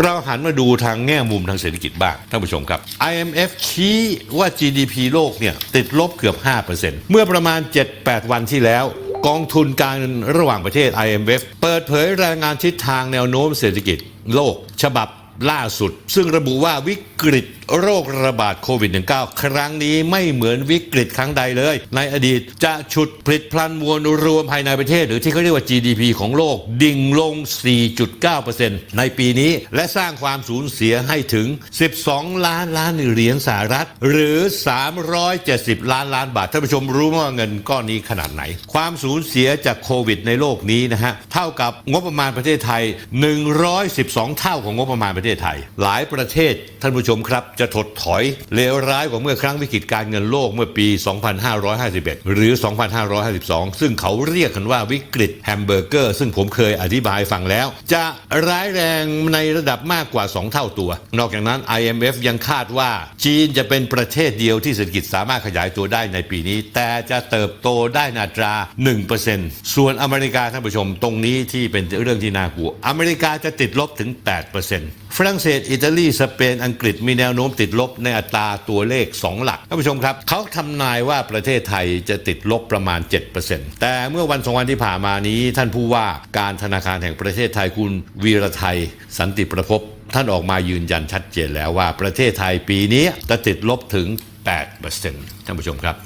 เราหันมาดูทางแง่มุมทางเศรษฐกิจบ้างท่านผู้ชมครับ IMF ชี้ว่า GDP โลกเนี่ยติดลบเกือบ 5%เมื่อประมาณ 7-8 วันที่แล้วกองทุนการเงินระหว่างประเทศ IMF เปิดเผยรายงานทิศทางแนวโน้มเศรษฐกิจโลก ฉบับล่าสุด ซึ่งระบุว่าวิ กฤตโรคระบาดโควิด -19 ครั้งนี้ไม่เหมือนวิกฤตครั้งใดเลย ในอดีตจะฉุดผลิตพลันมวลรวมภายในประเทศ หรือที่เขาเรียกว่า GDP ของโลก ดิ่งลง 4.9%ในปีนี้ และสร้างความสูญเสียให้ถึง 12 ล้านล้านเหรียญสหรัฐ หรือ 370 ล้านล้านบาท ท่านผู้ชมรู้ไหมว่าเงินก้อนนี้ขนาดไหน ความสูญเสียจากโควิด ในโลกนี้นะฮะเท่ากับงบประมาณประเทศไทย 112 เท่าของงบประมาณประเทศไทย หลายประเทศท่านผู้ชมครับจะถดถอยเลวร้ายกว่าเมื่อครั้งวิกฤตการเงินโลกเมื่อปี 2551 หรือ 2552 ซึ่งเขาเรียกกันว่าวิกฤตแฮมเบอร์เกอร์ ซึ่งผมเคยอธิบายฟังแล้ว จะร้ายแรงในระดับมากกว่า 2 เท่าตัว นอกจากนั้น IMF ยังคาดว่า จีนจะเป็นประเทศเดียวที่เศรษฐกิจสามารถขยายตัวได้ในปีนี้ แต่จะเติบโตได้ในอัตรา 1%ส่วนอเมริกาท่านผู้ชมตรงนี้ที่เป็นเรื่องที่น่ากลัว อเมริกาจะติดลบถึง 8%ฝรั่งเศส อิตาลี สเปน อังกฤษมีแนวโน้มติดลบในอัตราตัวเลข 2 หลักท่านผู้ชมครับเขาทำนายว่าประเทศไทยจะติดลบประมาณ 7%แต่เมื่อวันสองวันที่ผ่านมานี้ ท่านผู้ว่าการธนาคารแห่งประเทศไทยคุณวีรไทย สันติประพบท่านออกมายืนยันชัดเจนแล้วว่าประเทศไทยปีนี้จะติดลบถึง 8%ท่านผู้ชมครับ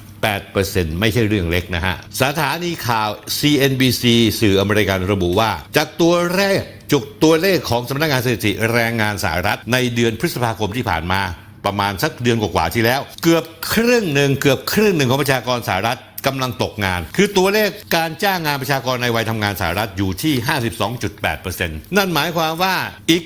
8%ไม่ใช่เรื่องเล็กนะฮะ สถานีข่าว CNBC สื่ออเมริกันระบุว่า จากตัวแรก จุกตัวเลขของสำนักงานสถิติแรงงานสหรัฐ ในเดือนพฤษภาคมที่ผ่านมา ประมาณสักเดือนกว่าๆที่แล้ว เกือบครึ่งหนึ่งเกือบครึ่งหนึ่งของประชากรสหรัฐ กำลังตกงาน คือตัวเลขการจ้างงานประชากรในวัยทำงานสหรัฐอยู่ที่ 52.8%นั่นหมายความว่าอีก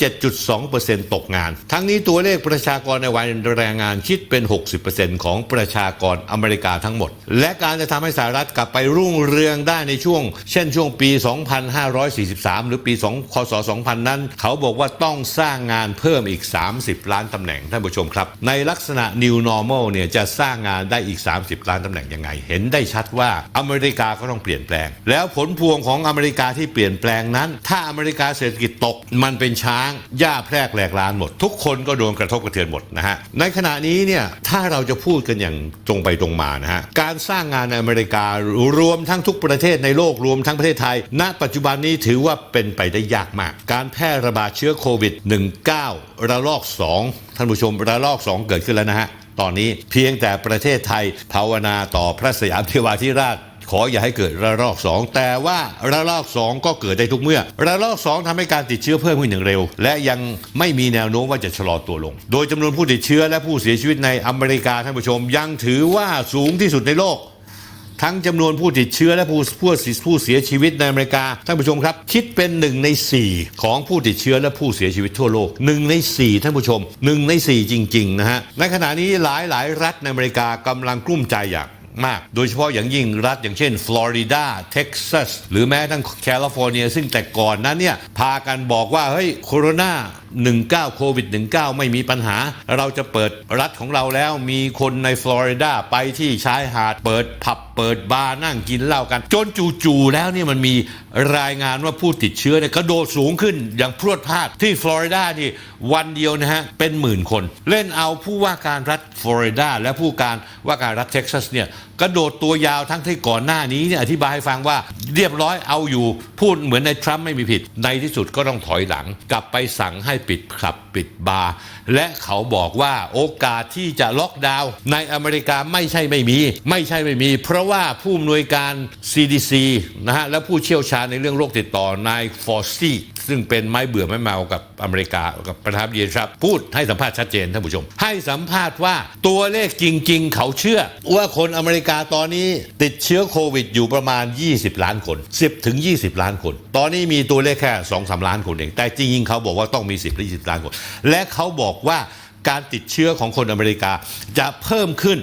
47.2%ตกงาน ทั้งนี้ตัวเลขประชากรในวัยแรงงานคิดเป็น 60%ของประชากรอเมริกาทั้งหมด และการจะทำให้สหรัฐกลับไปรุ่งเรืองได้ในช่วง เช่นช่วงปี 2543 หรือปี 2 คศ 2000 นั้น เขาบอกว่าต้องสร้างงานเพิ่มอีก 30 ล้านตำแหน่งท่านผู้ชมครับ ในลักษณะ new normal เนี่ยจะสร้างงานได้อีก 30 ล้านตำแหน่งยังไง เห็นได้ชัดว่าอเมริกาก็ต้องเปลี่ยนแปลง แล้วผลพวงของอเมริกาที่เปลี่ยนแปลงนั้น ถ้าอเมริกาเศรษฐกิจตก มันเป็นช้างหญ้าแพรกแหลกลานหมด ทุกคนก็โดนกระทบกระเทือนหมดนะฮะในขณะนี้เนี่ยถ้าเราจะพูดกันอย่างตรงไปตรงมานะฮะการสร้างงานในอเมริการวมทั้งทุกประเทศในโลกรวมทั้งประเทศไทย ณ ปัจจุบันนี้ถือว่าเป็นไปได้ยากมาก การแพร่ระบาดเชื้อโควิด -19 ระลอก 2 ท่านผู้ชมระลอก 2 เกิดขึ้นแล้วนะฮะ ตอนนี้ เพียงแต่ประเทศไทยภาวนาต่อพระสยามเทวาธิราชขออย่าให้เกิดระลอก 2 แต่ว่าระลอก 2 ก็เกิดได้ทุกเมื่อ ระลอก 2ทำให้การติดเชื้อเพิ่มขึ้นอย่างเร็ว และยังไม่มีแนวโน้มว่าจะชะลอตัวลง โดยจำนวนผู้ติดเชื้อและผู้เสียชีวิตในอเมริกาท่านผู้ชมยังถือว่าสูงที่สุดในโลก ทั้งจำนวนผู้ติดเชื้อและผู้ผู้ผู้เสียชีวิตในอเมริกาท่านผู้ชมครับ คิดเป็นหนึ่งใน 4 ของผู้ติดเชื้อและผู้เสียชีวิตทั่วโลกหนึ่งใน 4 ท่านผู้ชมหนึ่งใน 4 จริง ๆ นะฮะในขณะนี้หลายหลายรัฐในอเมริกากำลังกลุ้มใจอย่างมาก โดยเฉพาะอย่างยิ่งรัฐอย่างเช่น ฟลอริดา เท็กซัส หรือแม้ทั้งแคลิฟอร์เนีย ซึ่งแต่ก่อนนั้นเนี่ย พากันบอกว่า เฮ้ย โคโรนา19โควิด19ไม่มีปัญหา เราจะเปิดรัฐของเราแล้วมีคนในฟลอริดาไปที่ชายหาด เปิดผับเปิดบาร์นั่งกินเหล้ากัน จนจู่ๆแล้วเนี่ยมันมีรายงานว่าผู้ติดเชื้อเนี่ยกระโดดสูงขึ้นอย่างพรวดพลาดที่ฟลอริดานี่วันเดียวนะฮะเป็นหมื่นคน เล่นเอาผู้ว่าการรัฐฟลอริดาและผู้การว่าการรัฐเท็กซัสเนี่ย กระโดดตัวยาวทั้งที่ก่อนหน้านี้เนี่ยอธิบายให้ฟังว่าเรียบร้อยเอาอยู่ พูดเหมือนในทรัมป์ไม่มีผิด ในที่สุดก็ต้องถอยหลัง กลับไปสั่งให้ปิดคลับปิดบาร์และเขาบอกว่าโอกาสที่จะล็อกดาวน์ในอเมริกาไม่ใช่ไม่มี ไม่ใช่ไม่มี เพราะว่าผู้อำนวยการ CDC นะฮะและผู้เชี่ยวชาญในเรื่องโรคติดต่อนายฟอร์ซี่ซึ่งเป็นไม้เบื่อไม้เมากับอเมริกากับประธานาธิบดีครับ พูดให้สัมภาษณ์ชัดเจนท่านผู้ชม ให้สัมภาษณ์ว่าตัวเลขจริง ๆ เขาเชื่อว่าคนอเมริกาตอนนี้ติดเชื้อโควิดอยู่ประมาณ 20 ล้านคน 10ถึง20 ล้านคน ตอนนี้มีตัวเลขแค่2 3ล้านคนเอง แต่จริงๆเขาบอกว่าต้องมี 10หรือ20 ล้านคน และเขาบอกว่าการติดเชื้อของคนอเมริกาจะเพิ่มขึ้น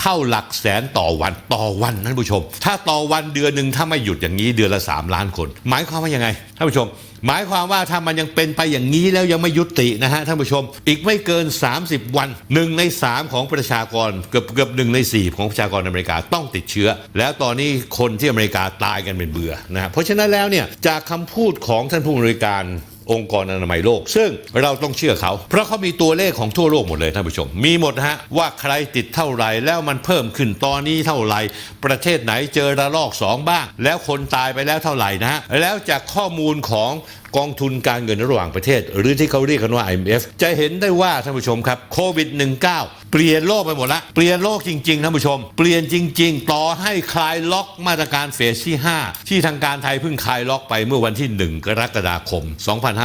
เข้าหลักแสนต่อวันต่อวันท่านผู้ชม ถ้าต่อวันเดือนหนึ่งถ้าไม่หยุดอย่างนี้เดือนละ 3 ล้านคน หมายความว่ายังไงท่านผู้ชม หมายความว่าถ้ามันยังเป็นไปอย่างนี้แล้วยังไม่ยุตินะฮะท่านผู้ชม อีกไม่เกิน 30 วันหนึ่งใน 3 ของประชากรเกือบเกือบหนึ่งใน 4 ของประชากรอเมริกาต้องติดเชื้อ แล้วตอนนี้คนที่อเมริกาตายกันเป็นเบื่อนะฮะเพราะฉะนั้นแล้วเนี่ยจากคำพูดของท่านผู้บริการ องค์กรอนามัยโลก ซึ่งเราต้องเชื่อเขา เพราะเขามีตัวเลขของทั่วโลกหมดเลยท่านผู้ชม มีหมดนะฮะว่าใครติดเท่าไหร่แล้วมันเพิ่มขึ้นตอนนี้เท่าไหร่ประเทศไหนเจอระลอกสองบ้าง แล้วคนตายไปแล้วเท่าไหร่นะฮะแล้วจากข้อมูลของกองทุนการเงินระหว่างประเทศ หรือที่เขาเรียกกันว่า IMF จะเห็นได้ว่าท่านผู้ชมครับโควิด 19 เปลี่ยนโลกไปหมดละเปลี่ยนโลกจริงๆท่านผู้ชม เปลี่ยนจริง ๆ ต่อให้คลายล็อกมาตรการเฟสที่ 5 ที่ทางการไทยเพิ่งคลายล็อกไปเมื่อวันที่ 1 กรกฎาคม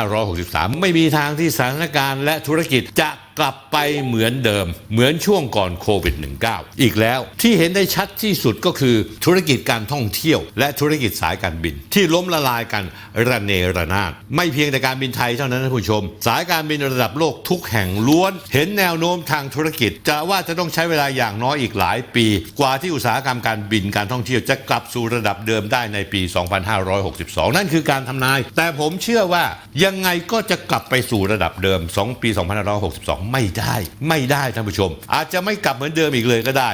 2563 ไม่มีทางที่สถานการณ์และธุรกิจจะ กลับไปเหมือนเดิม เหมือนช่วงก่อนโควิด -19 อีกแล้วที่เห็นได้ชัดที่สุดก็คือธุรกิจการท่องเที่ยว และธุรกิจสายการบิน ที่ล้มละลายกันระเนระนาดไม่เพียงแต่การบินไทยเท่านั้นนะผู้ชม สายการบินระดับโลกทุกแห่งล้วน เห็นแนวโน้มทางธุรกิจ จะว่าจะต้องใช้เวลาอย่างน้อยอีกหลายปี กว่าที่อุตสาหกรรมการบินการท่องเที่ยวจะกลับสู่ระดับเดิมได้ในปี 2562 นั่นคือการทำนาย แต่ผมเชื่อว่ายังไงก็จะกลับไปสู่ระดับเดิม 2 ปี 2562ไม่ได้ ไม่ได้ท่านผู้ชม อาจจะไม่กลับเหมือนเดิมอีกเลยก็ได้